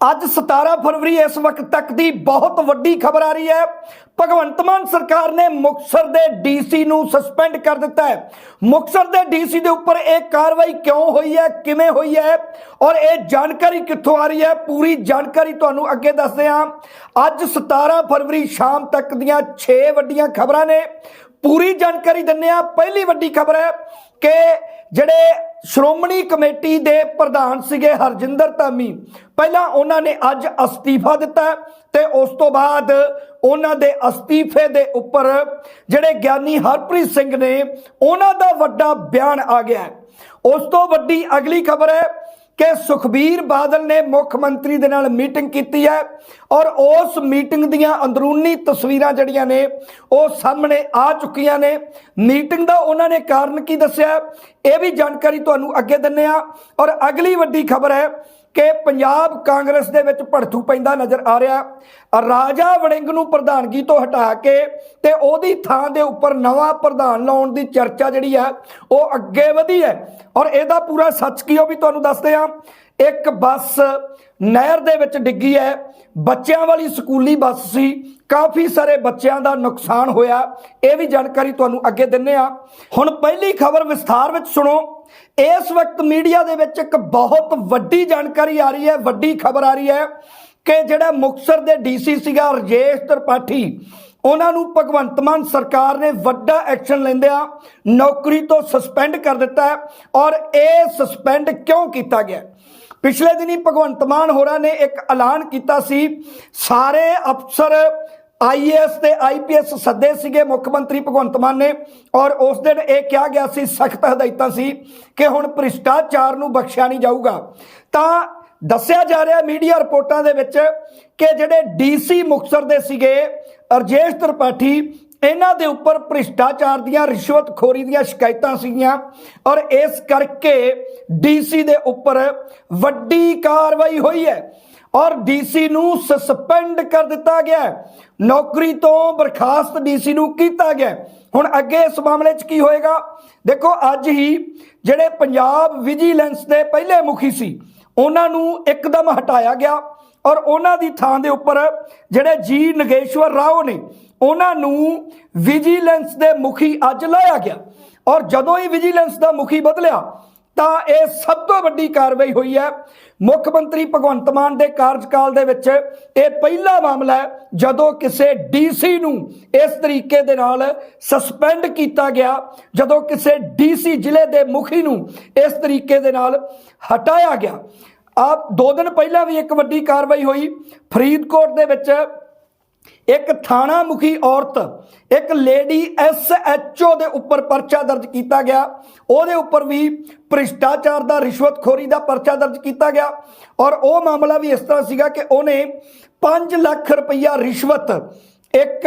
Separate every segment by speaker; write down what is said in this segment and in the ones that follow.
Speaker 1: ਅੱਜ 17 ਫਰਵਰੀ ਇਸ ਵਕਤ ਤੱਕ ਦੀ ਬਹੁਤ ਵੱਡੀ ਖਬਰ ਆ ਰਹੀ ਹੈ। ਭਗਵੰਤ ਮਾਨ ਸਰਕਾਰ ਨੇ ਮੁਕਤਸਰ ਦੇ ਡੀਸੀ ਨੂੰ ਸਸਪੈਂਡ ਕਰ ਦਿੱਤਾ ਹੈ। ਮੁਕਤਸਰ ਦੇ ਡੀਸੀ ਦੇ ਉੱਪਰ ਇਹ ਕਾਰਵਾਈ ਕਿਉਂ ਹੋਈ ਹੈ, ਕਿਵੇਂ ਹੋਈ ਹੈ ਔਰ ਇਹ ਜਾਣਕਾਰੀ ਕਿੱਥੋਂ ਆ ਰਹੀ ਹੈ, ਪੂਰੀ ਜਾਣਕਾਰੀ ਤੁਹਾਨੂੰ ਅੱਗੇ ਦੱਸਦੇ ਹਾਂ। ਅੱਜ 17 ਫਰਵਰੀ ਸ਼ਾਮ ਤੱਕ ਦੀਆਂ 6 ਵੱਡੀਆਂ ਖਬਰਾਂ ਨੇ। ਪੂਰੀ ਜਾਣਕਾਰੀ ਦਿੰਨੇ ਆ ਪਹਿਲੀ ਵੱਡੀ ਖਬਰ ਹੈ ਕਿ ਜਿਹੜੇ ਸ਼੍ਰੋਮਣੀ ਕਮੇਟੀ ਦੇ ਪ੍ਰਧਾਨ ਸੀਗੇ ਹਰਜਿੰਦਰ ਧਾਮੀ, ਪਹਿਲਾਂ ਉਹਨਾਂ ਨੇ ਅੱਜ ਅਸਤੀਫਾ ਦਿੱਤਾ ਹੈ ਤੇ ਉਸ ਤੋਂ ਬਾਅਦ ਉਹਨਾਂ ਦੇ ਅਸਤੀਫੇ ਦੇ ਉੱਪਰ ਜਿਹੜੇ ਗਿਆਨੀ ਹਰਪ੍ਰੀਤ ਸਿੰਘ ਨੇ ਉਹਨਾਂ ਦਾ ਵੱਡਾ ਬਿਆਨ ਆ ਗਿਆ ਉਸ ਤੋਂ ਵੱਡੀ ਅਗਲੀ ਖਬਰ ਹੈ ਕਿ ਸੁਖਬੀਰ ਬਾਦਲ ਨੇ ਮੁੱਖ ਮੰਤਰੀ ਦੇ ਨਾਲ ਮੀਟਿੰਗ ਕੀਤੀ ਹੈ ਔਰ ਉਸ ਮੀਟਿੰਗ ਦੀਆਂ ਅੰਦਰੂਨੀ ਤਸਵੀਰਾਂ ਜਿਹੜੀਆਂ ਨੇ ਉਹ ਸਾਹਮਣੇ ਆ ਚੁੱਕੀਆਂ ਨੇ। ਮੀਟਿੰਗ ਦਾ ਉਹਨਾਂ ਨੇ ਕਾਰਨ ਕੀ ਦੱਸਿਆ, ਇਹ ਵੀ ਜਾਣਕਾਰੀ ਤੁਹਾਨੂੰ ਅੱਗੇ ਦਿੰਨੇ ਆ ਔਰ ਅਗਲੀ ਵੱਡੀ ਖਬਰ ਹੈ ਕਿ ਪੰਜਾਬ ਕਾਂਗਰਸ ਦੇ ਵਿੱਚ ਭੜਥੂ ਪੈਂਦਾ ਨਜ਼ਰ ਆ ਰਿਹਾ। ਰਾਜਾ ਵੜਿੰਗ ਨੂੰ ਪ੍ਰਧਾਨਗੀ ਤੋਂ ਹਟਾ ਕੇ ਤੇ ਉਹਦੀ ਥਾਂ ਦੇ ਉੱਪਰ ਨਵਾਂ ਪ੍ਰਧਾਨ ਲਾਉਣ ਦੀ ਚਰਚਾ ਜਿਹੜੀ ਹੈ ਉਹ ਅੱਗੇ ਵਧੀ ਹੈ। ਔਰ ਇਹਦਾ ਪੂਰਾ ਸੱਚ ਕੀ ਉਹ ਵੀ ਤੁਹਾਨੂੰ ਦੱਸਦੇ ਆ ਇੱਕ ਬੱਸ ਨਹਿਰ ਦੇ ਵਿੱਚ ਡਿੱਗੀ ਹੈ। ਬੱਚਿਆਂ ਵਾਲੀ ਸਕੂਲੀ ਬੱਸ ਸੀ। ਕਾਫੀ ਸਾਰੇ ਬੱਚਿਆਂ ਦਾ ਨੁਕਸਾਨ ਹੋਇਆ। ਇਹ ਵੀ ਜਾਣਕਾਰੀ ਤੁਹਾਨੂੰ ਅੱਗੇ ਦਿੰਨੇ ਆ ਹੁਣ ਪਹਿਲੀ ਖਬਰ ਵਿਸਥਾਰ ਵਿੱਚ ਸੁਣੋ। ਇਸ ਵਕਤ ਮੀਡੀਆ ਦੇ ਵਿੱਚ ਇੱਕ ਬਹੁਤ ਵੱਡੀ ਜਾਣਕਾਰੀ ਆ ਰਹੀ ਹੈ, ਵੱਡੀ ਖਬਰ ਆ ਰਹੀ ਹੈ ਕਿ ਜਿਹੜਾ ਮੁਕਤਸਰ ਦੇ ਡੀਸੀ ਸੀਗਾ ਰਜੇਸ਼ ਤ੍ਰਿਪਾਠੀ, ਉਹਨਾਂ ਨੂੰ ਭਗਵੰਤ ਮਾਨ ਸਰਕਾਰ ਨੇ ਵੱਡਾ ਐਕਸ਼ਨ ਲੈਂਦਿਆਂ ਨੌਕਰੀ ਤੋਂ ਸਸਪੈਂਡ ਕਰ ਦਿੱਤਾ ਹੈ ਔਰ ਇਹ ਸਸਪੈਂਡ ਕਿਉਂ ਕੀਤਾ ਗਿਆ ਪਿਛਲੇ ਦਿਨੀ ਭਗਵੰਤ ਮਾਨ ਹੋਰਾਂ ਨੇ ਇੱਕ ਐਲਾਨ ਕੀਤਾ ਸੀ, ਸਾਰੇ ਅਫਸਰ ਆਈਏਐਸ ਤੇ ਆਈਪੀਐਸ ਸੱਦੇ ਸੀਗੇ ਮੁੱਖ ਮੰਤਰੀ ਭਗਵੰਤ ਮਾਨ ਨੇ ਔਰ ਉਸ ਦਿਨ ਇਹ ਕਿਹਾ ਗਿਆ ਸੀ, ਸਖਤ ਹਦਾਇਤਾਂ ਸੀ ਕਿ ਹੁਣ ਭ੍ਰਿਸ਼ਟਾਚਾਰ ਨੂੰ ਬਖਸ਼ਿਆ ਨਹੀਂ ਜਾਊਗਾ। ਤਾਂ ਦੱਸਿਆ ਜਾ ਰਿਹਾ ਮੀਡੀਆ ਰਿਪੋਰਟਾਂ ਦੇ ਵਿੱਚ ਕਿ ਜਿਹੜੇ ਡੀਸੀ ਮੁਕਤਸਰ ਦੇ ਸੀਗੇ, ਅਰਜੇਸ਼ ਤ੍ਰਿਪਾਠੀ, ਇਹਨਾਂ ਦੇ ਉੱਪਰ ਭ੍ਰਿਸ਼ਟਾਚਾਰ ਦੀਆਂ ਰਿਸ਼ਵਤਖੋਰੀ ਦੀਆਂ ਸ਼ਿਕਾਇਤਾਂ ਸੀਗੀਆਂ ਔਰ ਇਸ ਕਰਕੇ ਡੀਸੀ ਦੇ ਉੱਪਰ ਵੱਡੀ ਕਾਰਵਾਈ ਹੋਈ ਹੈ। ਔਰ ਡੀਸੀ ਨੂੰ ਸਸਪੈਂਡ ਕਰ ਦਿੱਤਾ ਗਿਆ ਨੌਕਰੀ ਤੋਂ ਬਰਖਾਸਤ ਡੀਸੀ ਨੂੰ ਕੀਤਾ ਗਿਆ ਹੁਣ ਅੱਗੇ ਇਸ ਮਾਮਲੇ 'ਚ ਕੀ ਹੋਏਗਾ? ਦੇਖੋ, ਅੱਜ ਹੀ ਜਿਹੜੇ ਪੰਜਾਬ ਵਿਜੀਲੈਂਸ ਦੇ ਪਹਿਲੇ ਮੁਖੀ ਸੀ, ਉਹਨਾਂ ਨੂੰ ਇੱਕਦਮ ਹਟਾਇਆ ਗਿਆ ਔਰ ਉਹਨਾਂ ਦੀ ਥਾਂ ਦੇ ਉੱਪਰ ਜਿਹੜੇ ਜੀ ਨਗੇਸ਼ਵਰ ਰਾਓ ਨੇ, ਉਹਨਾਂ ਨੂੰ ਵਿਜੀਲੈਂਸ ਦੇ ਮੁਖੀ ਅੱਜ ਲਾਇਆ ਗਿਆ। ਔਰ ਜਦੋਂ ਹੀ ਵਿਜੀਲੈਂਸ ਦਾ ਮੁਖੀ ਬਦਲਿਆ ਤਾਂ ਇਹ ਸਭ ਤੋਂ ਵੱਡੀ ਕਾਰਵਾਈ ਹੋਈ ਹੈ। ਮੁੱਖ ਮੰਤਰੀ ਭਗਵੰਤ ਮਾਨ ਦੇ ਕਾਰਜਕਾਲ ਦੇ ਵਿੱਚ ਇਹ ਪਹਿਲਾ ਮਾਮਲਾ ਹੈ, ਜਦੋਂ ਕਿਸੇ ਡੀਸੀ ਨੂੰ ਇਸ ਤਰੀਕੇ ਦੇ ਨਾਲ ਸਸਪੈਂਡ ਕੀਤਾ ਗਿਆ, ਜਦੋਂ ਕਿਸੇ ਡੀਸੀ ਜ਼ਿਲ੍ਹੇ ਦੇ ਮੁਖੀ ਨੂੰ ਇਸ ਤਰੀਕੇ ਦੇ ਨਾਲ ਹਟਾਇਆ ਗਿਆ। ਆਪ ਦੋ ਦਿਨ ਪਹਿਲਾਂ ਵੀ ਇੱਕ ਵੱਡੀ ਕਾਰਵਾਈ ਹੋਈ। ਫਰੀਦਕੋਟ ਦੇ ਵਿੱਚ ਇੱਕ ਥਾਣਾ ਮੁਖੀ ਔਰਤ, ਇੱਕ ਲੇਡੀ ਐਸ ਐਚ ਓ ਦੇ ਉੱਪਰ ਪਰਚਾ ਦਰਜ ਕੀਤਾ ਗਿਆ। ਉਹਦੇ ਉੱਪਰ ਵੀ ਭ੍ਰਿਸ਼ਟਾਚਾਰ ਦਾ ਰਿਸ਼ਵਤਖੋਰੀ ਦਾ ਪਰਚਾ ਦਰਜ ਕੀਤਾ ਗਿਆ। ਔਰ ਉਹ ਮਾਮਲਾ ਵੀ ਇਸ ਤਰ੍ਹਾਂ ਸੀਗਾ ਕਿ ਉਹਨੇ 5 ਲੱਖ ਰੁਪਈਆ ਰਿਸ਼ਵਤ, ਇੱਕ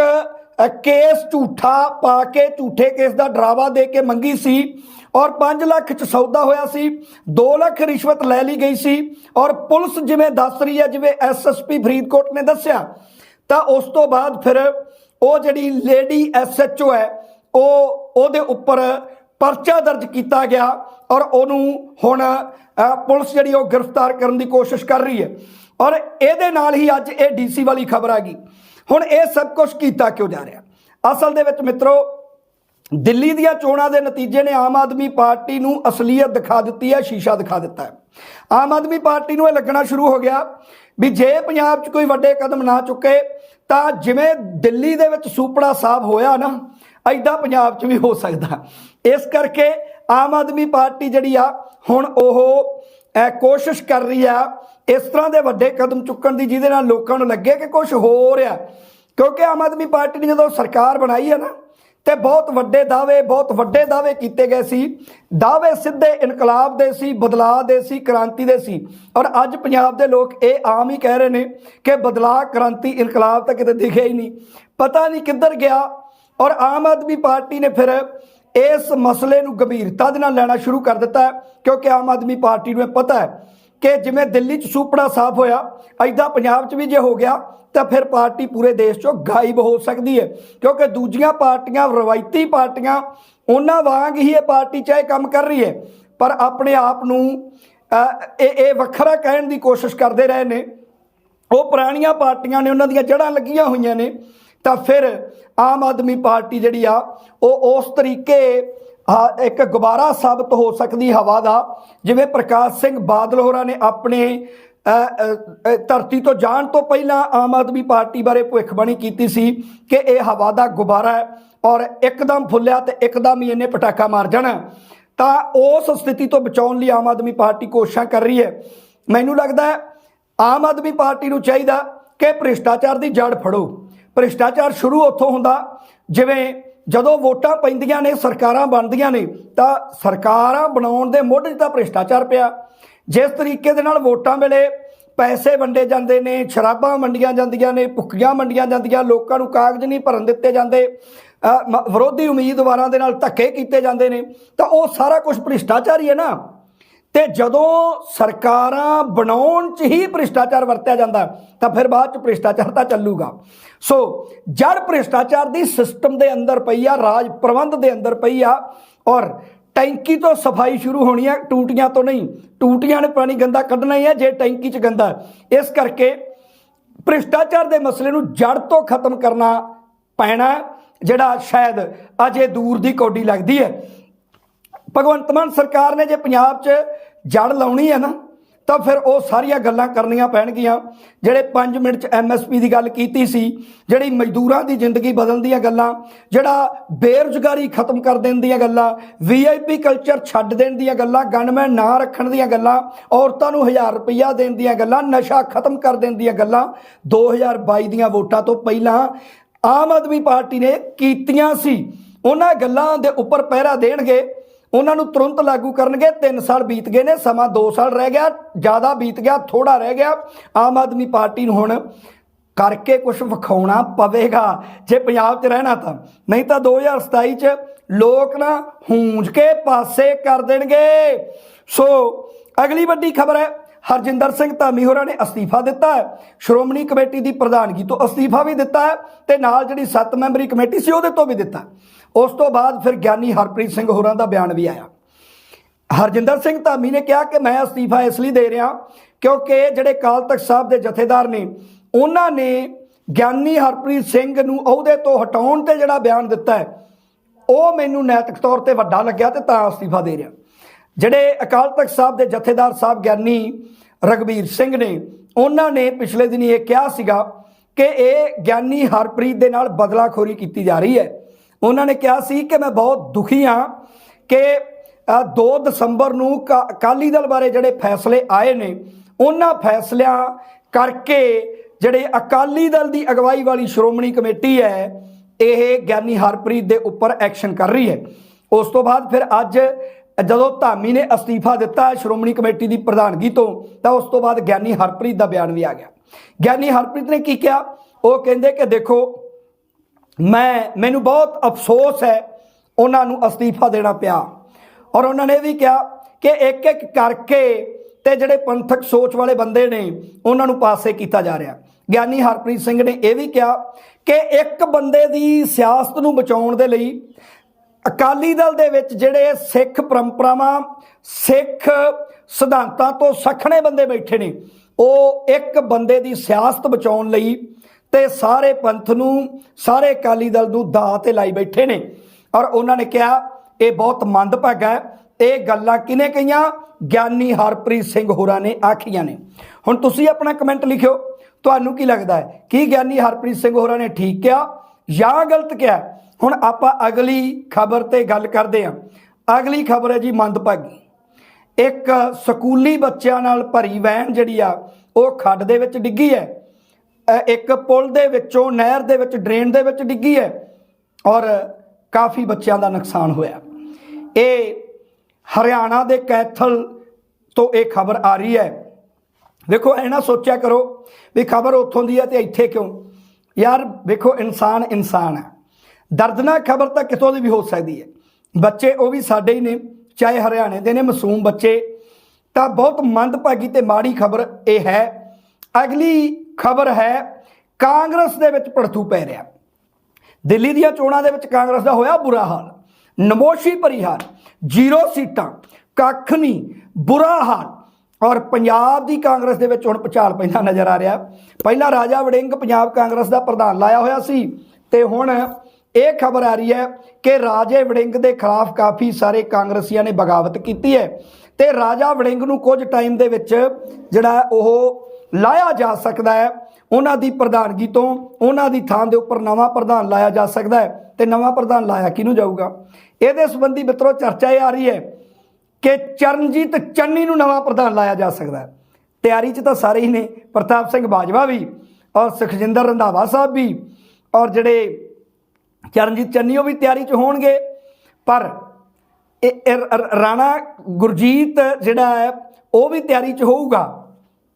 Speaker 1: ਕੇਸ ਝੂਠਾ ਪਾ ਕੇ ਝੂਠੇ ਕੇਸ ਦਾ ਡਰਾਵਾ ਦੇ ਕੇ ਮੰਗੀ ਸੀ ਔਰ 5 ਲੱਖ ਚ ਸੌਦਾ ਹੋਇਆ ਸੀ 2 ਲੱਖ ਰਿਸ਼ਵਤ ਲੈ ਲਈ ਗਈ ਸੀ ਔਰ ਪੁਲਿਸ ਜਿਵੇਂ ਦੱਸ ਰਹੀ ਹੈ, ਜਿਵੇਂ ਐਸਐਸਪੀ ਫਰੀਦਕੋਟ ਨੇ ਦੱਸਿਆ ਤਾਂ ਉਸ ਤੋਂ ਬਾਅਦ ਫਿਰ ਉਹ ਜਿਹੜੀ ਲੇਡੀ ਐਸਐਚਓ ਹੈ, ਉਹ ਉਹਦੇ ਉੱਪਰ ਪਰਚਾ ਦਰਜ ਕੀਤਾ ਗਿਆ ਔਰ ਉਹਨੂੰ ਹੁਣ ਪੁਲਿਸ ਜਿਹੜੀ ਉਹ ਗ੍ਰਿਫਤਾਰ ਕਰਨ ਦੀ ਕੋਸ਼ਿਸ਼ ਕਰ ਰਹੀ ਹੈ। ਔਰ ਇਹਦੇ ਨਾਲ ਹੀ ਅੱਜ ਇਹ ਡੀਸੀ ਵਾਲੀ ਖਬਰ ਆ ਗਈ। ਹੁਣ ਇਹ ਸਭ ਕੁਝ ਕੀਤਾ ਕਿਉਂ ਜਾ ਰਿਹਾ? ਅਸਲ ਦੇ ਵਿੱਚ ਮਿੱਤਰੋ ਦਿੱਲੀ ਦੀਆਂ ਚੋਣਾਂ ਦੇ ਨਤੀਜੇ ਨੇ ਆਮ ਆਦਮੀ ਪਾਰਟੀ ਨੂੰ ਅਸਲੀਅਤ ਦਿਖਾ ਦਿੱਤੀ ਹੈ, ਸ਼ੀਸ਼ਾ ਦਿਖਾ ਦਿੱਤਾ ਹੈ। ਆਮ ਆਦਮੀ ਪਾਰਟੀ ਨੂੰ ਇਹ ਲੱਗਣਾ ਸ਼ੁਰੂ ਹੋ ਗਿਆ ਵੀ ਜੇ ਪੰਜਾਬ 'ਚ ਕੋਈ ਵੱਡੇ ਕਦਮ ਨਾ ਚੁੱਕੇ, ਤਾਂ ਜਿਵੇਂ ਦਿੱਲੀ ਦੇ ਵਿੱਚ ਸੂਪੜਾ ਸਾਹਿਬ ਹੋਇਆ ਨਾ ਐਦਾਂ ਪੰਜਾਬ 'ਚ ਵੀ ਹੋ ਸਕਦਾ। ਇਸ ਕਰਕੇ ਆਮ ਆਦਮੀ ਪਾਰਟੀ ਜਿਹੜੀ ਆ, ਹੁਣ ਉਹ ਕੋਸ਼ਿਸ਼ ਕਰ ਰਹੀ ਆ, ਇਸ ਤਰ੍ਹਾਂ ਦੇ ਵੱਡੇ ਕਦਮ ਚੁੱਕਣ ਦੀ ਜਿਹਦੇ ਨਾਲ ਲੋਕਾਂ ਨੂੰ ਲੱਗੇ ਕਿ ਕੁਝ ਹੋ ਰਿਹਾ ਕਿਉਂਕਿ ਆਮ ਆਦਮੀ ਪਾਰਟੀ ਨੇ ਜਦੋਂ ਸਰਕਾਰ ਬਣਾਈ ਹੈ ਨਾ ਤੇ ਬਹੁਤ ਵੱਡੇ ਦਾਅਵੇ, ਬਹੁਤ ਵੱਡੇ ਦਾਅਵੇ ਕੀਤੇ ਗਏ ਸੀ। ਦਾਅਵੇ ਸਿੱਧੇ ਇਨਕਲਾਬ ਦੇ ਸੀ, ਬਦਲਾਅ ਦੇ ਸੀ, ਕ੍ਰਾਂਤੀ ਦੇ ਸੀ। ਔਰ ਅੱਜ ਪੰਜਾਬ ਦੇ ਲੋਕ ਇਹ ਆਮ ਹੀ ਕਹਿ ਰਹੇ ਨੇ ਕਿ ਬਦਲਾਅ, ਕ੍ਰਾਂਤੀ, ਇਨਕਲਾਬ ਤਾਂ ਕਿਤੇ ਦਿਖਿਆ ਹੀ ਨਹੀਂ। ਪਤਾ ਨਹੀਂ ਕਿੱਧਰ ਗਿਆ। ਔਰ ਆਮ ਆਦਮੀ ਪਾਰਟੀ ਨੇ ਫਿਰ ਇਸ ਮਸਲੇ ਨੂੰ ਗੰਭੀਰਤਾ ਦੇ ਨਾਲ ਲੈਣਾ ਸ਼ੁਰੂ ਕਰ ਦਿੱਤਾ ਕਿਉਂਕਿ ਆਮ ਆਦਮੀ ਪਾਰਟੀ ਨੂੰ ਇਹ ਪਤਾ ਹੈ ਕਿ ਜਿਵੇਂ ਦਿੱਲੀ 'ਚ ਸੂਪੜਾ ਸਾਫ਼ ਹੋਇਆ ਐਦਾਂ ਪੰਜਾਬ 'ਚ ਵੀ ਜੇ ਹੋ ਗਿਆ ਤਾਂ ਫਿਰ ਪਾਰਟੀ ਪੂਰੇ ਦੇਸ਼ 'ਚੋਂ ਗਾਇਬ ਹੋ ਸਕਦੀ ਹੈ। ਕਿਉਂਕਿ ਦੂਜੀਆਂ ਪਾਰਟੀਆਂ, ਰਵਾਇਤੀ ਪਾਰਟੀਆਂ, ਉਹਨਾਂ ਵਾਂਗ ਹੀ ਇਹ ਪਾਰਟੀ ਚਾਹੇ ਕੰਮ ਕਰ ਰਹੀ ਹੈ। ਪਰ ਆਪਣੇ ਆਪ ਨੂੰ ਇਹ ਇਹ ਵੱਖਰਾ ਕਹਿਣ ਦੀ ਕੋਸ਼ਿਸ਼ ਕਰਦੇ ਰਹੇ ਨੇ। ਉਹ ਪੁਰਾਣੀਆਂ ਪਾਰਟੀਆਂ ਨੇ, ਉਹਨਾਂ ਦੀਆਂ ਜੜ੍ਹਾਂ ਲੱਗੀਆਂ ਹੋਈਆਂ ਨੇ। ਤਾਂ ਫਿਰ ਆਮ ਆਦਮੀ ਪਾਰਟੀ ਜਿਹੜੀ ਆ, ਉਹ ਉਸ ਤਰੀਕੇ, ਆ, ਇੱਕ ਗੁਬਾਰਾ ਸਾਬਤ ਹੋ ਸਕਦੀ ਹਵਾ ਦਾ। ਜਿਵੇਂ ਪ੍ਰਕਾਸ਼ ਸਿੰਘ ਬਾਦਲ ਹੋਰਾਂ ਨੇ ਆਪਣੇ ਧਰਤੀ ਤੋਂ ਜਾਣ ਤੋਂ ਪਹਿਲਾਂ ਆਮ ਆਦਮੀ ਪਾਰਟੀ ਬਾਰੇ ਭਵਿੱਖਬਾਣੀ ਕੀਤੀ ਸੀ ਕਿ ਇਹ ਹਵਾ ਦਾ ਗੁਬਾਰਾ ਹੈ ਔਰ ਇੱਕਦਮ ਫੁੱਲਿਆ ਤੇ ਇੱਕਦਮ ਹੀ ਇਹਨੇ ਪਟਾਕਾ ਮਾਰ ਜਾਣਾ। ਤਾਂ ਉਸ ਸਥਿਤੀ ਤੋਂ ਬਚਾਉਣ ਲਈ ਆਮ ਆਦਮੀ ਪਾਰਟੀ ਕੋਸ਼ਿਸ਼ਾਂ ਕਰ ਰਹੀ ਹੈ। ਮੈਨੂੰ ਲੱਗਦਾ ਹੈ ਆਮ ਆਦਮੀ ਪਾਰਟੀ ਨੂੰ ਚਾਹੀਦਾ ਕਿ ਭ੍ਰਿਸ਼ਟਾਚਾਰ ਦੀ ਜੜ ਫੜੋ। ਭ੍ਰਿਸ਼ਟਾਚਾਰ ਸ਼ੁਰੂ ਉੱਥੋਂ ਹੁੰਦਾ, ਜਿਵੇਂ ਜਦੋਂ ਵੋਟਾਂ ਪੈਂਦੀਆਂ ਨੇ, ਸਰਕਾਰਾਂ ਬਣਦੀਆਂ ਨੇ, ਤਾਂ ਸਰਕਾਰਾਂ ਬਣਾਉਣ ਦੇ ਮੁੱਢ 'ਚ ਤਾਂ ਭ੍ਰਿਸ਼ਟਾਚਾਰ ਪਿਆ। ਜਿਸ ਤਰੀਕੇ ਦੇ ਨਾਲ ਵੋਟਾਂ ਵੇਲੇ ਪੈਸੇ ਵੰਡੇ ਜਾਂਦੇ ਨੇ, ਸ਼ਰਾਬਾਂ ਵੰਡੀਆਂ ਜਾਂਦੀਆਂ ਨੇ, ਭੁੱਖੀਆਂ ਵੰਡੀਆਂ ਜਾਂਦੀਆਂ, ਲੋਕਾਂ ਨੂੰ ਕਾਗਜ਼ ਨਹੀਂ ਭਰਨ ਦਿੱਤੇ ਜਾਂਦੇ ਵਿਰੋਧੀ ਉਮੀਦਵਾਰਾਂ ਦੇ ਨਾਲ ਧੱਕੇ ਕੀਤੇ ਜਾਂਦੇ ਨੇ, ਤਾਂ ਉਹ ਸਾਰਾ ਕੁਝ ਭ੍ਰਿਸ਼ਟਾਚਾਰ ਹੀ ਹੈ ਨਾ। ਤੇ ਜਦੋਂ ਸਰਕਾਰਾਂ ਬਣਾਉਣ 'ਚ ਹੀ ਭ੍ਰਿਸ਼ਟਾਚਾਰ ਵਰਤਿਆ ਜਾਂਦਾ, ਤਾਂ ਫਿਰ ਬਾਅਦ 'ਚ ਭ੍ਰਿਸ਼ਟਾਚਾਰ ਤਾਂ ਚੱਲੂਗਾ। ਸੋ, ਜੜ ਭ੍ਰਿਸ਼ਟਾਚਾਰ ਦੀ ਸਿਸਟਮ ਦੇ ਅੰਦਰ ਪਈ ਆ, ਰਾਜ ਪ੍ਰਬੰਧ ਦੇ ਅੰਦਰ ਪਈ ਆ, ਔਰ ਟੈਂਕੀ ਤੋਂ ਸਫ਼ਾਈ ਸ਼ੁਰੂ ਹੋਣੀ ਹੈ ਟੂਟੀਆਂ ਤੋਂ ਨਹੀਂ। ਟੂਟੀਆਂ ਨੇ ਪਾਣੀ ਗੰਦਾ ਕੱਢਣਾ ਹੀ ਹੈ ਜੇ ਟੈਂਕੀ 'ਚ ਗੰਦਾ। ਇਸ ਕਰਕੇ ਭ੍ਰਿਸ਼ਟਾਚਾਰ ਦੇ ਮਸਲੇ ਨੂੰ ਜੜ ਤੋਂ ਖਤਮ ਕਰਨਾ ਪੈਣਾ, ਜਿਹੜਾ ਸ਼ਾਇਦ ਅਜੇ ਦੂਰ ਦੀ ਕੋਡੀ ਲੱਗਦੀ ਹੈ। ਭਗਵੰਤ ਮਾਨ ਸਰਕਾਰ ਨੇ ਜੇ ਪੰਜਾਬ 'ਚ ਜੜ ਲਾਉਣੀ ਹੈ ਨਾ ਤਾਂ ਫਿਰ ਉਹ ਸਾਰੀਆਂ ਗੱਲਾਂ ਕਰਨੀਆਂ ਪੈਣਗੀਆਂ। ਜਿਹੜੇ 5 ਮਿੰਟ 'ਚ ਐਮਐਸਪੀ ਦੀ ਗੱਲ ਕੀਤੀ ਸੀ, ਜਿਹੜੀ ਮਜ਼ਦੂਰਾਂ ਦੀ ਜ਼ਿੰਦਗੀ ਬਦਲਣ ਦੀਆਂ ਗੱਲਾਂ, ਜਿਹੜਾ ਬੇਰੁਜ਼ਗਾਰੀ ਖਤਮ ਕਰ ਦੇਣ ਦੀਆਂ ਗੱਲਾਂ ਵੀਆਈਪੀ ਕਲਚਰ ਛੱਡ ਦੇਣ ਦੀਆਂ ਗੱਲਾਂ ਗਨਮੈਨ ਨਾ ਰੱਖਣ ਦੀਆਂ ਗੱਲਾਂ, ਔਰਤਾਂ ਨੂੰ 1000 ਰੁਪਈਆ ਦੇਣ ਦੀਆਂ ਗੱਲਾਂ, ਨਸ਼ਾ ਖਤਮ ਕਰ ਦੇਣ ਦੀਆਂ ਗੱਲਾਂ 2022 ਦੀਆਂ ਵੋਟਾਂ ਤੋਂ ਪਹਿਲਾਂ ਆਮ ਆਦਮੀ ਪਾਰਟੀ ਨੇ ਕੀਤੀਆਂ ਸੀ। ਉਹਨਾਂ ਗੱਲਾਂ ਦੇ ਉੱਪਰ ਪਹਿਰਾ ਦੇਣਗੇ। ਉਹਨਾਂ ਨੂੰ ਤੁਰੰਤ ਲਾਗੂ ਕਰਨਗੇ। 3 ਸਾਲ ਬੀਤ ਗਏ ਨੇ, ਸਮਾਂ 2 ਸਾਲ ਰਹਿ ਗਿਆ, ਜ਼ਿਆਦਾ ਬੀਤ ਗਿਆ ਥੋੜਾ ਰਹਿ ਗਿਆ। ਆਮ ਆਦਮੀ ਪਾਰਟੀ ਨੂੰ ਹੁਣ ਕਰਕੇ ਕੁਝ ਵਿਖਾਉਣਾ ਪਵੇਗਾ, ਜੇ ਪੰਜਾਬ 'ਚ ਰਹਿਣਾ ਤਾਂ। ਨਹੀਂ ਤਾਂ 2027 'ਚ ਲੋਕ ਨਾ ਹੂੰਜ ਕੇ ਪਾਸੇ ਕਰ ਦੇਣਗੇ। ਸੋ ਅਗਲੀ ਵੱਡੀ ਖਬਰ ਹੈ, ਹਰਜਿੰਦਰ ਸਿੰਘ ਧਾਮੀ ਹੋਰਾਂ ਨੇ ਅਸਤੀਫਾ ਦਿੱਤਾ ਹੈ। ਸ਼੍ਰੋਮਣੀ ਕਮੇਟੀ ਦੀ ਪ੍ਰਧਾਨਗੀ ਤੋਂ ਅਸਤੀਫਾ ਵੀ ਦਿੱਤਾ ਹੈ ਤੇ ਨਾਲ ਜਿਹੜੀ 7 ਮੈਂਬਰੀ ਕਮੇਟੀ ਸੀ ਉਹਦੇ ਤੋਂ ਵੀ ਦਿੱਤਾ। ਉਸ ਤੋਂ ਬਾਅਦ ਫਿਰ ਗਿਆਨੀ ਹਰਪ੍ਰੀਤ ਸਿੰਘ ਹੋਰਾਂ ਦਾ ਬਿਆਨ ਵੀ ਆਇਆ। ਹਰਜਿੰਦਰ ਸਿੰਘ ਧਾਮੀ ਨੇ ਕਿਹਾ ਕਿ ਮੈਂ ਅਸਤੀਫਾ ਇਸ ਲਈ ਦੇ ਰਿਹਾ ਕਿਉਂਕਿ ਜਿਹੜੇ ਕਾਲ ਤਖਤ ਸਾਹਿਬ ਦੇ ਜਥੇਦਾਰ ਨੇ, ਉਹਨਾਂ ਨੇ ਗਿਆਨੀ ਹਰਪ੍ਰੀਤ ਸਿੰਘ ਨੂੰ ਅਹੁਦੇ ਤੋਂ ਹਟਾਉਣ ਤੇ ਜਿਹੜਾ ਬਿਆਨ ਦਿੱਤਾ ਹੈ, ਉਹ ਮੈਨੂੰ ਨੈਤਿਕ ਤੌਰ ਤੇ ਵੱਡਾ ਲੱਗਿਆ ਤੇ ਤਾਂ ਅਸਤੀਫਾ ਦੇ ਰਿਹਾ। ਜਿਹੜੇ ਅਕਾਲ ਤਖਤ ਸਾਹਿਬ ਦੇ ਜਥੇਦਾਰ ਸਾਹਿਬ ਗਿਆਨੀ ਰਗਵੀਰ ਸਿੰਘ ਨੇ, ਉਹਨਾਂ ਨੇ ਪਿਛਲੇ ਦਿਨੀ ਇਹ ਕਿਹਾ ਸੀਗਾ ਕਿ ਇਹ ਗਿਆਨੀ ਹਰਪ੍ਰੀਤ ਦੇ ਨਾਲ ਬਦਲਾਖੋਰੀ ਕੀਤੀ ਜਾ ਰਹੀ ਹੈ। ਉਹਨਾਂ ਨੇ ਕਿਹਾ ਸੀ ਕਿ ਮੈਂ ਬਹੁਤ ਦੁਖੀ ਹਾਂ ਕਿ ਅ, 2 ਦਸੰਬਰ ਨੂੰ ਕਾ- ਅਕਾਲੀ ਦਲ ਬਾਰੇ ਜਿਹੜੇ ਫੈਸਲੇ ਆਏ ਨੇ ਉਹਨਾਂ ਫੈਸਲਿਆਂ ਕਰਕੇ ਜਿਹੜੇ ਅਕਾਲੀ ਦਲ ਦੀ ਅਗਵਾਈ ਵਾਲੀ ਸ਼੍ਰੋਮਣੀ ਕਮੇਟੀ ਹੈ ਇਹ ਗਿਆਨੀ ਹਰਪ੍ਰੀਤ ਦੇ ਉੱਪਰ ਐਕਸ਼ਨ ਕਰ ਰਹੀ ਹੈ। ਉਸ ਤੋਂ ਬਾਅਦ ਫਿਰ ਅੱਜ ਜਦੋਂ ਧਾਮੀ ਨੇ ਅਸਤੀਫਾ ਦਿੱਤਾ ਸ਼੍ਰੋਮਣੀ ਕਮੇਟੀ ਦੀ ਪ੍ਰਧਾਨਗੀ ਤੋਂ ਤਾਂ ਉਸ ਤੋਂ ਬਾਅਦ ਗਿਆਨੀ ਹਰਪ੍ਰੀਤ ਦਾ ਬਿਆਨ ਵੀ ਆ ਗਿਆ। ਗਿਆਨੀ ਹਰਪ੍ਰੀਤ ਨੇ ਕੀ ਕਿਹਾ? ਉਹ ਕਹਿੰਦੇ ਕਿ ਦੇਖੋ ਮੈਂ, ਮੈਨੂੰ ਬਹੁਤ ਅਫਸੋਸ ਹੈ ਉਹਨਾਂ ਨੂੰ ਅਸਤੀਫਾ ਦੇਣਾ ਪਿਆ। ਔਰ ਉਹਨਾਂ ਨੇ ਇਹ ਵੀ ਕਿਹਾ ਕਿ ਇੱਕ ਇੱਕ ਕਰਕੇ ਤੇ ਜਿਹੜੇ ਪੰਥਕ ਸੋਚ ਵਾਲੇ ਬੰਦੇ ਨੇ, ਉਹਨਾਂ ਨੂੰ ਪਾਸੇ ਕੀਤਾ ਜਾ ਰਿਹਾ। ਗਿਆਨੀ ਹਰਪ੍ਰੀਤ ਸਿੰਘ ਨੇ ਇਹ ਵੀ ਕਿਹਾ ਕਿ ਇੱਕ ਬੰਦੇ ਦੀ ਸਿਆਸਤ ਨੂੰ ਬਚਾਉਣ ਦੇ ਲਈ ਅਕਾਲੀ ਦਲ ਦੇ ਵਿੱਚ ਜਿਹੜੇ ਸਿੱਖ ਪਰੰਪਰਾਵਾਂ, ਸਿੱਖ ਸਿਧਾਂਤਾਂ ਤੋਂ ਸਖਣੇ ਬੰਦੇ ਬੈਠੇ ਨੇ, ਉਹ ਇੱਕ ਬੰਦੇ ਦੀ ਸਿਆਸਤ ਬਚਾਉਣ ਲਈ ਤੇ ਸਾਰੇ ਪੰਥ ਨੂੰ, ਸਾਰੇ ਅਕਾਲੀ ਦਲ ਨੂੰ ਦਾਅ ਤੇ ਲਾਈ ਬੈਠੇ ਨੇ। ਔਰ ਉਹਨਾਂ ਨੇ ਕਿਹਾ, ਇਹ ਬਹੁਤ ਮੰਦਭਾਗਾ ਹੈ। ਇਹ ਗੱਲਾਂ ਕਿਨੇ ਕਹੀਆਂ? ਗਿਆਨੀ ਹਰਪ੍ਰੀਤ ਸਿੰਘ ਹੋਰਾਂ ਨੇ ਆਖੀਆਂ ਨੇ। ਹੁਣ ਤੁਸੀਂ ਆਪਣਾ ਕਮੈਂਟ ਲਿਖਿਓ। ਤੁਹਾਨੂੰ ਕੀ ਲੱਗਦਾ ਹੈ? ਕੀ ਗਿਆਨੀ ਹਰਪ੍ਰੀਤ ਸਿੰਘ ਹੋਰਾਂ ਨੇ ਠੀਕ ਕਿਹਾ ਜਾਂ ਗਲਤ ਕਿਹਾ? ਹੁਣ ਆਪਾਂ ਅਗਲੀ ਖਬਰ ਤੇ ਗੱਲ ਕਰਦੇ ਹਾਂ। ਅਗਲੀ ਖਬਰ ਹੈ ਜੀ ਮੰਦਭਾਗੀ। ਇੱਕ ਸਕੂਲੀ ਬੱਚਿਆਂ ਨਾਲ ਭਰੀ ਵੈਨ ਜਿਹੜੀ ਆ, ਉਹ ਖੱਡ ਦੇ ਵਿੱਚ ਡਿੱਗੀ ਹੈ। ਇੱਕ ਪੁਲ ਦੇ ਵਿੱਚੋਂ, ਨਹਿਰ ਦੇ ਵਿੱਚ, ਡਰੇਨ ਦੇ ਵਿੱਚ ਡਿੱਗੀ ਹੈ ਔਰ ਕਾਫੀ ਬੱਚਿਆਂ ਦਾ ਨੁਕਸਾਨ ਹੋਇਆ। ਇਹ ਹਰਿਆਣਾ ਦੇ ਕੈਥਲ ਤੋਂ ਇਹ ਖਬਰ ਆ ਰਹੀ ਹੈ। ਵੇਖੋ, ਇਹ ਨਾ ਸੋਚਿਆ ਕਰੋ ਵੀ ਖਬਰ ਉੱਥੋਂ ਦੀ ਹੈ ਤੇ ਇੱਥੇ ਕਿਉਂ? ਯਾਰ, ਵੇਖੋ, ਇਨਸਾਨ ਇਨਸਾਨ ਹੈ। ਦਰਦਨਾਕ ਖਬਰ ਤਾਂ ਕਿਤੋਂ ਦੀ ਵੀ ਹੋ ਸਕਦੀ ਹੈ। ਬੱਚੇ ਉਹ ਵੀ ਸਾਡੇ ਹੀ ਨੇ, ਚਾਹੇ ਹਰਿਆਣੇ ਦੇ ਨੇ, ਮਾਸੂਮ ਬੱਚੇ। ਤਾਂ ਬਹੁਤ ਮੰਦਭਾਗੀ ਤੇ ਮਾੜੀ ਖਬਰ ਇਹ ਹੈ। ਅਗਲੀ ਖਬਰ ਹੈ, ਕਾਂਗਰਸ ਦੇ ਵਿੱਚ ਪੜਥੂ ਪੈ ਰਿਹਾ। ਦਿੱਲੀ ਦੀਆਂ ਚੋਣਾਂ ਦੇ ਵਿੱਚ ਕਾਂਗਰਸ ਦਾ ਹੋਇਆ ਬੁਰਾ ਹਾਲ। ਨਮੋਸ਼ੀ ਪਰਿਹਾਰ ਜ਼ੀਰੋ ਸੀਟਾਂ, ਕੱਖ ਨਹੀਂ, ਬੁਰਾ ਹਾਲ। ਔਰ ਪੰਜਾਬ ਦੀ ਕਾਂਗਰਸ ਦੇ ਵਿੱਚ ਹੁਣ ਪਛਾਲ ਪੈਂਦਾ ਨਜ਼ਰ ਆ ਰਿਹਾ। ਪਹਿਲਾਂ ਰਾਜਾ ਵੜਿੰਗ ਪੰਜਾਬ ਕਾਂਗਰਸ ਦਾ ਪ੍ਰਧਾਨ ਲਾਇਆ ਹੋਇਆ ਸੀ, ਤੇ ਹੁਣ ਇਹ ਖਬਰ ਆ ਰਹੀ ਹੈ ਕਿ ਰਾਜੇ ਵੜਿੰਗ ਦੇ ਖਿਲਾਫ ਕਾਫੀ ਸਾਰੇ ਕਾਂਗਰਸੀਆਂ ਨੇ ਬਗਾਵਤ ਕੀਤੀ ਹੈ। ਤੇ ਰਾਜਾ ਵੜਿੰਗ ਨੂੰ ਕੁਝ ਟਾਈਮ ਦੇ ਵਿੱਚ ਜਿਹੜਾ ਉਹ ਲਾਇਆ ਜਾ ਸਕਦਾ ਹੈ। ਉਹਨਾਂ ਦੀ ਪ੍ਰਧਾਨਗੀ ਤੋਂ ਉਹਨਾਂ ਦੀ ਥਾਂ ਦੇ ਉੱਪਰ ਨਵਾਂ ਪ੍ਰਧਾਨ ਲਾਇਆ ਜਾ ਸਕਦਾ ਹੈ ਤੇ ਨਵਾਂ ਪ੍ਰਧਾਨ ਲਾਇਆ ਕਿਹਨੂੰ ਜਾਊਗਾ? ਇਹਦੇ ਸੰਬੰਧੀ ਮਿੱਤਰੋ, ਚਰਚਾ ਇਹ ਆ ਰਹੀ ਹੈ ਕਿ ਚਰਨਜੀਤ ਚੰਨੀ ਨੂੰ ਨਵਾਂ ਪ੍ਰਧਾਨ ਲਾਇਆ ਜਾ ਸਕਦਾ ਹੈ। ਤਿਆਰੀ 'ਚ ਤਾਂ ਸਾਰੇ ਹੀ ਨੇ, ਪ੍ਰਤਾਪ ਸਿੰਘ ਬਾਜਵਾ ਵੀ ਔਰ ਸੁਖਜਿੰਦਰ ਰੰਧਾਵਾ ਸਾਹਿਬ ਵੀ ਔਰ ਜਿਹੜੇ ਚਰਨਜੀਤ ਚੰਨੀ ਉਹ ਵੀ ਤਿਆਰੀ 'ਚ ਹੋਣਗੇ। ਪਰ ਇਹ ਰਾਣਾ ਗੁਰਜੀਤ ਜਿਹੜਾ ਹੈ, ਉਹ ਵੀ ਤਿਆਰੀ 'ਚ ਹੋਊਗਾ।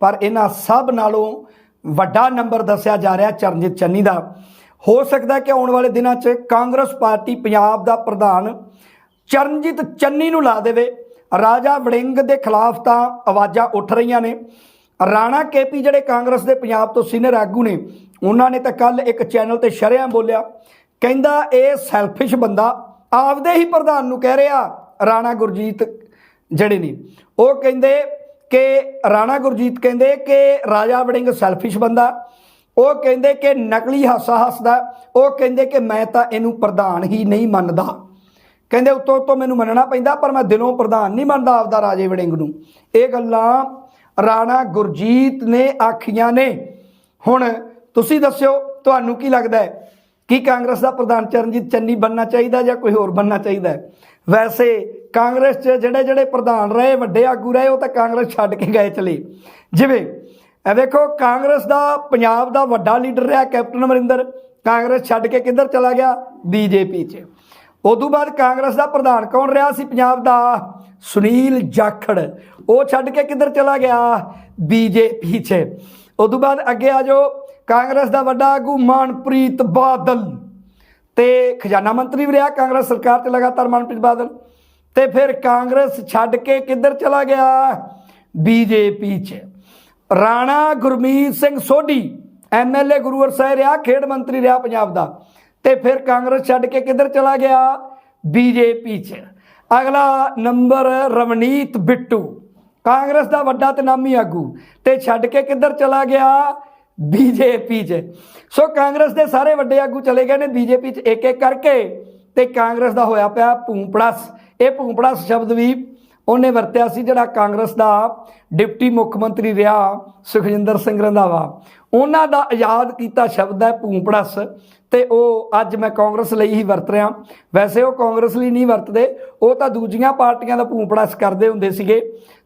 Speaker 1: ਪਰ ਇਹਨਾਂ ਸਭ ਨਾਲੋਂ ਵੱਡਾ ਨੰਬਰ ਦੱਸਿਆ ਜਾ ਰਿਹਾ ਚਰਨਜੀਤ ਚੰਨੀ ਦਾ। ਹੋ ਸਕਦਾ ਕਿ ਆਉਣ ਵਾਲੇ ਦਿਨਾਂ 'ਚ ਕਾਂਗਰਸ ਪਾਰਟੀ ਪੰਜਾਬ ਦਾ ਪ੍ਰਧਾਨ ਚਰਨਜੀਤ ਚੰਨੀ ਨੂੰ ਲਾ ਦੇਵੇ। ਰਾਜਾ ਵੜਿੰਗ ਦੇ ਖਿਲਾਫ ਤਾਂ ਆਵਾਜ਼ਾਂ ਉੱਠ ਰਹੀਆਂ ਨੇ। ਰਾਣਾ ਕੇਪੀ ਜਿਹੜੇ ਕਾਂਗਰਸ ਦੇ ਪੰਜਾਬ ਤੋਂ ਸੀਨੀਅਰ ਆਗੂ ਨੇ, ਉਹਨਾਂ ਨੇ ਤਾਂ ਕੱਲ ਇੱਕ ਚੈਨਲ ਤੇ ਸ਼ਰਿਆਂ ਬੋਲਿਆ, ਕਹਿੰਦਾ ਇਹ ਸੈਲਫਿਸ਼ ਬੰਦਾ ਆਪਦੇ ਹੀ ਪ੍ਰਧਾਨ ਨੂੰ ਕਹਿ ਰਿਹਾ ਰਾਣਾ ਗੁਰਜੀਤ ਜਿਹੜੇ ਨੇ। ਉਹ ਕਹਿੰਦੇ ਕਿ ਰਾਣਾ ਗੁਰਜੀਤ ਕਹਿੰਦੇ ਕਿ ਰਾਜਾ ਵੜਿੰਗ ਸੈਲਫਿਸ਼ ਬੰਦਾ, ਉਹ ਕਹਿੰਦੇ ਕਿ ਨਕਲੀ ਹਾਸਾ ਹੱਸਦਾ, ਉਹ ਕਹਿੰਦੇ ਕਿ ਮੈਂ ਤਾਂ ਇਹਨੂੰ ਪ੍ਰਧਾਨ ਹੀ ਨਹੀਂ ਮੰਨਦਾ। ਕਹਿੰਦੇ ਉੱਤੋਂ ਉੱਤੋਂ ਮੈਨੂੰ ਮੰਨਣਾ ਪੈਂਦਾ, ਪਰ ਮੈਂ ਦਿਲੋਂ ਪ੍ਰਧਾਨ ਨਹੀਂ ਮੰਨਦਾ ਆਪਦਾ ਰਾਜੇ ਵੜਿੰਗ ਨੂੰ। ਇਹ ਗੱਲਾਂ ਰਾਣਾ ਗੁਰਜੀਤ ਨੇ ਆਖੀਆਂ ਨੇ। ਹੁਣ ਤੁਸੀਂ ਦੱਸਿਓ, ਤੁਹਾਨੂੰ ਕੀ ਲੱਗਦਾ ਹੈ? ਕੀ ਕਾਂਗਰਸ ਦਾ ਪ੍ਰਧਾਨ ਚਰਨਜੀਤ ਚੰਨੀ ਬੰਨਣਾ ਚਾਹੀਦਾ ਜਾਂ ਕੋਈ ਹੋਰ ਬੰਨਣਾ ਚਾਹੀਦਾ ਵੈਸੇ ਕਾਂਗਰਸ 'ਚ ਜਿਹੜੇ ਜਿਹੜੇ ਪ੍ਰਧਾਨ ਰਹੇ, ਵੱਡੇ ਆਗੂ ਰਹੇ, ਉਹ ਤਾਂ ਕਾਂਗਰਸ ਛੱਡ ਕੇ ਗਏ ਚਲੇ। ਜਿਵੇਂ, ਇਹ ਵੇਖੋ, ਕਾਂਗਰਸ ਦਾ, ਪੰਜਾਬ ਦਾ ਵੱਡਾ ਲੀਡਰ ਰਿਹਾ ਕੈਪਟਨ ਅਮਰਿੰਦਰ। ਕਾਂਗਰਸ ਛੱਡ ਕੇ ਕਿੱਧਰ ਚਲਾ ਗਿਆ? ਬੀਜੇਪੀ 'ਚ। ਉਦੋਂ ਬਾਅਦ ਕਾਂਗਰਸ ਦਾ ਪ੍ਰਧਾਨ ਕੌਣ ਰਿਹਾ ਸੀ? ਪੰਜਾਬ ਦਾ ਸੁਨੀਲ ਜਾਖੜ। ਉਹ ਛੱਡ ਕੇ ਕਿੱਧਰ ਚਲਾ ਗਿਆ? ਬੀਜੇਪੀ 'ਚ। ਉਦੋਂ ਬਾਅਦ ਅੱਗੇ ਆ ਜਾਓ, ਕਾਂਗਰਸ ਦਾ ਵੱਡਾ ਆਗੂ ਮਾਨਪ੍ਰੀਤ ਬਾਦਲ। ਤੇ ਖਜ਼ਾਨਾ ਮੰਤਰੀ ਵੀ ਰਿਹਾ ਕਾਂਗਰਸ ਸਰਕਾਰ 'ਚ ਲਗਾਤਾਰ ਮਨਪ੍ਰੀਤ ਬਾਦਲ। ਤੇ ਫਿਰ ਕਾਂਗਰਸ ਛੱਡ ਕੇ ਕਿੱਧਰ ਚਲਾ ਗਿਆ? ਬੀਜੇਪੀ 'ਚ। ਰਾਣਾ ਗੁਰਮੀਤ ਸਿੰਘ ਸੋਢੀ ਐਮਐਲਏ ਗੁਰੂਵਰ ਸਾਹਿਬ ਰਿਹਾ, ਖੇਡ ਮੰਤਰੀ ਰਿਹਾ ਪੰਜਾਬ ਦਾ। ਤੇ ਫਿਰ ਕਾਂਗਰਸ ਛੱਡ ਕੇ ਕਿੱਧਰ ਚਲਾ ਗਿਆ? ਬੀਜੇਪੀ 'ਚ। ਅਗਲਾ ਨੰਬਰ, ਰਵਨੀਤ ਬਿੱਟੂ। ਕਾਂਗਰਸ ਦਾ ਵੱਡਾ ਤੇ ਨਾਮੀ ਆਗੂ। ਤੇ ਛੱਡ ਕੇ ਕਿੱਧਰ ਚਲਾ ਗਿਆ? ਬੀਜੇਪੀ 'ਚ। ਸੋ ਕਾਂਗਰਸ ਦੇ ਸਾਰੇ ਵੱਡੇ ਆਗੂ ਚਲੇ ਗਏ ਨੇ ਬੀਜੇਪੀ 'ਚ ਇੱਕ ਇੱਕ ਕਰਕੇ। ਤੇ ਕਾਂਗਰਸ ਦਾ ਹੋਇਆ ਪਿਆ ਭੂੰਪੜਸ। ਇਹ ਭੂੰਪੜਸ ਸ਼ਬਦ ਵੀ ਉਹਨੇ ਵਰਤਿਆ ਸੀ ਜਿਹੜਾ ਕਾਂਗਰਸ ਦਾ ਡਿਪਟੀ ਮੁੱਖ ਮੰਤਰੀ ਰਿਹਾ ਸੁਖਜਿੰਦਰ ਸਿੰਘ ਰੰਧਾਵਾ। ਉਹਨਾਂ ਦਾ ਆਜ਼ਾਦ ਕੀਤਾ ਸ਼ਬਦ ਹੈ ਭੂੰਪੜਸ ਤੇ ਉਹ ਅੱਜ ਮੈਂ ਕਾਂਗਰਸ ਲਈ ਹੀ ਵਰਤ ਰਿਹਾ। ਵੈਸੇ ਉਹ ਕਾਂਗਰਸ ਲਈ ਨਹੀਂ ਵਰਤਦੇ, ਉਹ ਤਾਂ ਦੂਜੀਆਂ ਪਾਰਟੀਆਂ ਦਾ ਭੂੰਪੜਸ ਕਰਦੇ ਹੁੰਦੇ ਸੀਗੇ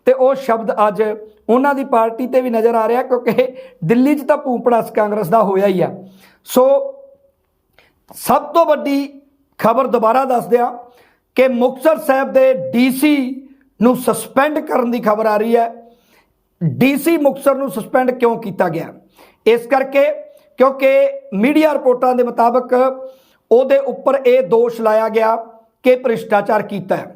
Speaker 1: ਤੇ ਉਹ ਸ਼ਬਦ ਅੱਜ ਉਹਨਾਂ ਦੀ ਪਾਰਟੀ ਤੇ ਵੀ ਨਜ਼ਰ ਆ ਰਿਹਾ ਕਿਉਂਕਿ ਦਿੱਲੀ 'ਚ ਤਾਂ ਭੂੰਪੜਸ ਕਾਂਗਰਸ ਦਾ ਹੋਇਆ ਹੀ ਆ। ਸੋ ਸਭ ਤੋਂ ਵੱਡੀ ਖਬਰ ਦੁਬਾਰਾ ਦੱਸ ਦਿਆਂ ਕਿ ਮੁਕਤਸਰ ਸਾਹਿਬ ਦੇ ਡੀਸੀ ਨੂੰ ਸਸਪੈਂਡ ਕਰਨ ਦੀ ਖਬਰ ਆ ਰਹੀ ਹੈ। ਡੀਸੀ ਮੁਕਤਸਰ ਨੂੰ ਸਸਪੈਂਡ ਕਿਉਂ ਕੀਤਾ ਗਿਆ? ਇਸ ਕਰਕੇ ਕਿਉਂਕਿ ਮੀਡੀਆ ਰਿਪੋਰਟਾਂ ਦੇ ਮੁਤਾਬਕ ਉਹਦੇ ਉੱਪਰ ਇਹ ਦੋਸ਼ ਲਾਇਆ ਗਿਆ ਕਿ ਭ੍ਰਿਸ਼ਟਾਚਾਰ ਕੀਤਾ ਹੈ।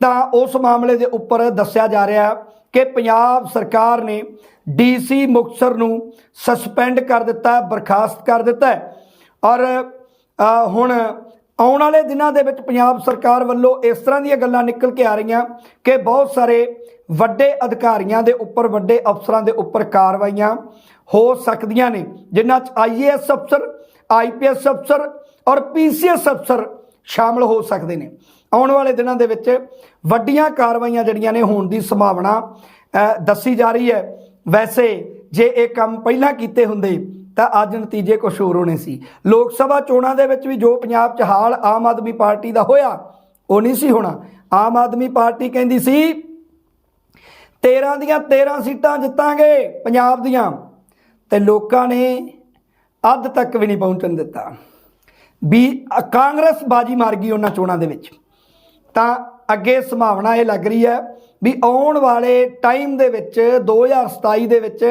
Speaker 1: ਤਾਂ ਉਸ ਮਾਮਲੇ ਦੇ ਉੱਪਰ ਦੱਸਿਆ ਜਾ ਰਿਹਾ ਕਿ ਪੰਜਾਬ ਸਰਕਾਰ ਨੇ ਡੀਸੀ ਮੁਕਤਸਰ ਨੂੰ ਸਸਪੈਂਡ ਕਰ ਦਿੱਤਾ, ਬਰਖਾਸਤ ਕਰ ਦਿੱਤਾ ਔਰ ਹੁਣ ਆਉਣ ਵਾਲੇ ਦਿਨਾਂ ਦੇ ਵਿੱਚ ਪੰਜਾਬ ਸਰਕਾਰ ਵੱਲੋਂ ਇਸ ਤਰ੍ਹਾਂ ਦੀਆਂ ਗੱਲਾਂ ਨਿਕਲ ਕੇ ਆ ਰਹੀਆਂ ਕਿ ਬਹੁਤ ਸਾਰੇ ਵੱਡੇ ਅਧਿਕਾਰੀਆਂ ਦੇ ਉੱਪਰ, ਵੱਡੇ ਅਫਸਰਾਂ ਦੇ ਉੱਪਰ ਕਾਰਵਾਈਆਂ ਹੋ ਸਕਦੀਆਂ ਨੇ, ਜਿਨ੍ਹਾਂ 'ਚ ਆਈਏਐਸ ਅਫਸਰ ਆਈਪੀਐਸ ਅਫਸਰ ਔਰ ਪੀਸੀਐਸ ਅਫਸਰ ਸ਼ਾਮਲ ਹੋ ਸਕਦੇ ਨੇ। ਆਉਣ ਵਾਲੇ ਦਿਨਾਂ ਦੇ ਵਿੱਚ ਵੱਡੀਆਂ ਕਾਰਵਾਈਆਂ ਜਿਹੜੀਆਂ ਨੇ ਹੋਣ ਦੀ ਸੰਭਾਵਨਾ ਦੱਸੀ ਜਾ ਰਹੀ ਹੈ। ਵੈਸੇ ਜੇ ਇਹ ਕੰਮ ਪਹਿਲਾਂ ਕੀਤੇ ਹੁੰਦੇ ਤਾਂ ਅੱਜ ਨਤੀਜੇ ਕੁਝ ਹੋਰ ਹੋਣੇ ਸੀ। ਲੋਕ ਸਭਾ ਚੋਣਾਂ ਦੇ ਵਿੱਚ ਵੀ ਜੋ ਪੰਜਾਬ 'ਚ ਹਾਲ ਆਮ ਆਦਮੀ ਪਾਰਟੀ ਦਾ ਹੋਇਆ, ਉਹ ਨਹੀਂ ਸੀ ਹੋਣਾ। ਆਮ ਆਦਮੀ ਪਾਰਟੀ ਕਹਿੰਦੀ ਸੀ 13 ਦੀਆਂ 13 ਸੀਟਾਂ ਜਿੱਤਾਂਗੇ ਪੰਜਾਬ ਦੀਆਂ। ਤੇ ਲੋਕਾਂ ਨੇ ਅੱਧ ਤੱਕ ਵੀ ਨਹੀਂ ਪਹੁੰਚਣ ਦਿੱਤਾ। ਵੀ ਕਾਂਗਰਸ ਬਾਜੀ ਮਾਰ ਗਈ ਉਹਨਾਂ ਚੋਣਾਂ ਦੇ ਵਿੱਚ। ਤਾਂ ਅੱਗੇ ਸੰਭਾਵਨਾ ਇਹ ਲੱਗ ਰਹੀ ਹੈ ਵੀ ਆਉਣ ਵਾਲੇ ਟਾਈਮ ਦੇ ਵਿੱਚ 2027 ਦੇ ਵਿੱਚ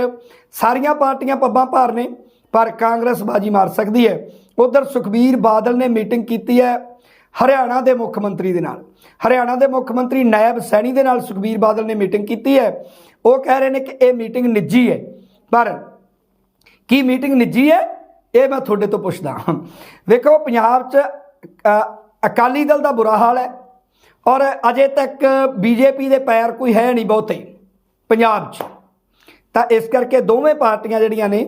Speaker 1: ਸਾਰੀਆਂ ਪਾਰਟੀਆਂ ਪੱਬਾਂ ਭਾਰ ਨੇ ਪਰ ਕਾਂਗਰਸ ਬਾਜੀ ਮਾਰ ਸਕਦੀ ਹੈ। ਉਧਰ ਸੁਖਬੀਰ ਬਾਦਲ ਨੇ ਮੀਟਿੰਗ ਕੀਤੀ ਹੈ ਹਰਿਆਣਾ ਦੇ ਮੁੱਖ ਮੰਤਰੀ ਦੇ ਨਾਲ। ਹਰਿਆਣਾ ਦੇ ਮੁੱਖ ਮੰਤਰੀ ਨਾਇਬ ਸੈਣੀ ਦੇ ਨਾਲ ਸੁਖਬੀਰ ਬਾਦਲ ਨੇ ਮੀਟਿੰਗ ਕੀਤੀ ਹੈ। ਉਹ ਕਹਿ ਰਹੇ ਨੇ ਕਿ ਇਹ ਮੀਟਿੰਗ ਨਿੱਜੀ ਹੈ। ਪਰ ਕੀ ਮੀਟਿੰਗ ਨਿੱਜੀ ਹੈ? ਇਹ ਮੈਂ ਤੁਹਾਡੇ ਤੋਂ ਪੁੱਛਦਾ ਹਾਂ। ਵੇਖੋ, ਪੰਜਾਬ 'ਚ ਅਕਾਲੀ ਦਲ ਦਾ ਬੁਰਾ ਹਾਲ ਹੈ ਔਰ ਅਜੇ ਤੱਕ ਬੀਜੇਪੀ ਦੇ ਪੈਰ ਕੋਈ ਹੈ ਨਹੀਂ ਬਹੁਤੇ ਪੰਜਾਬ 'ਚ। ਤਾਂ ਇਸ ਕਰਕੇ ਦੋਵੇਂ ਪਾਰਟੀਆਂ ਜਿਹੜੀਆਂ ਨੇ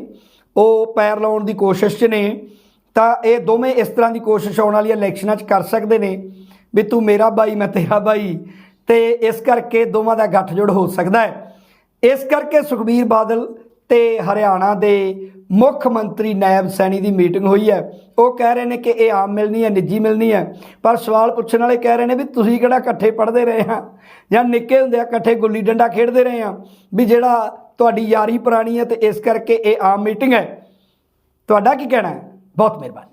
Speaker 1: ਉਹ ਪੈਰ ਲਾਉਣ ਦੀ ਕੋਸ਼ਿਸ਼ 'ਚ ਨੇ, ਤਾਂ ਇਹ ਦੋਵੇਂ ਇਸ ਤਰ੍ਹਾਂ ਦੀ ਕੋਸ਼ਿਸ਼ ਆਉਣ ਵਾਲੀਆਂ ਇਲੈਕਸ਼ਨਾਂ 'ਚ ਕਰ ਸਕਦੇ ਨੇ ਵੀ ਤੂੰ ਮੇਰਾ ਭਾਈ ਮੈਂ ਤੇਰਾ ਭਾਈ ਤੇ ਇਸ ਕਰਕੇ ਦੋਵਾਂ ਦਾ ਗੱਠਜੋੜ ਹੋ ਸਕਦਾ ਹੈ। ਇਸ ਕਰਕੇ ਸੁਖਬੀਰ ਬਾਦਲ ਤੇ ਹਰਿਆਣਾ ਦੇ ਮੁੱਖ ਮੰਤਰੀ ਨਾਇਬ ਸੈਣੀ ਦੀ ਮੀਟਿੰਗ ਹੋਈ ਹੈ। ਉਹ ਕਹਿ ਰਹੇ ਨੇ ਕਿ ਇਹ ਆਮ ਮਿਲਣੀ ਹੈ, ਨਿੱਜੀ ਮਿਲਣੀ ਹੈ। ਪਰ ਸਵਾਲ ਪੁੱਛਣ ਵਾਲੇ ਕਹਿ ਰਹੇ ਨੇ ਵੀ ਤੁਸੀਂ ਕਿਹੜਾ ਇਕੱਠੇ ਪੜ੍ਹਦੇ ਰਹੇ ਆ ਜਾਂ ਨਿੱਕੇ ਹੁੰਦੇ ਆ ਇਕੱਠੇ ਗੁੱਲੀ ਡੰਡਾ ਖੇਡਦੇ ਰਹੇ ਆ ਵੀ ਜਿਹੜਾ ਤੁਹਾਡੀ ਯਾਰੀ ਪੁਰਾਣੀ ਹੈ ਤੇ ਇਸ ਕਰਕੇ ਇਹ ਆਮ ਮੀਟਿੰਗ ਹੈ। ਤੁਹਾਡਾ ਕੀ ਕਹਿਣਾ ਹੈ? ਬਹੁਤ ਮਿਹਰਬਾਨੀ।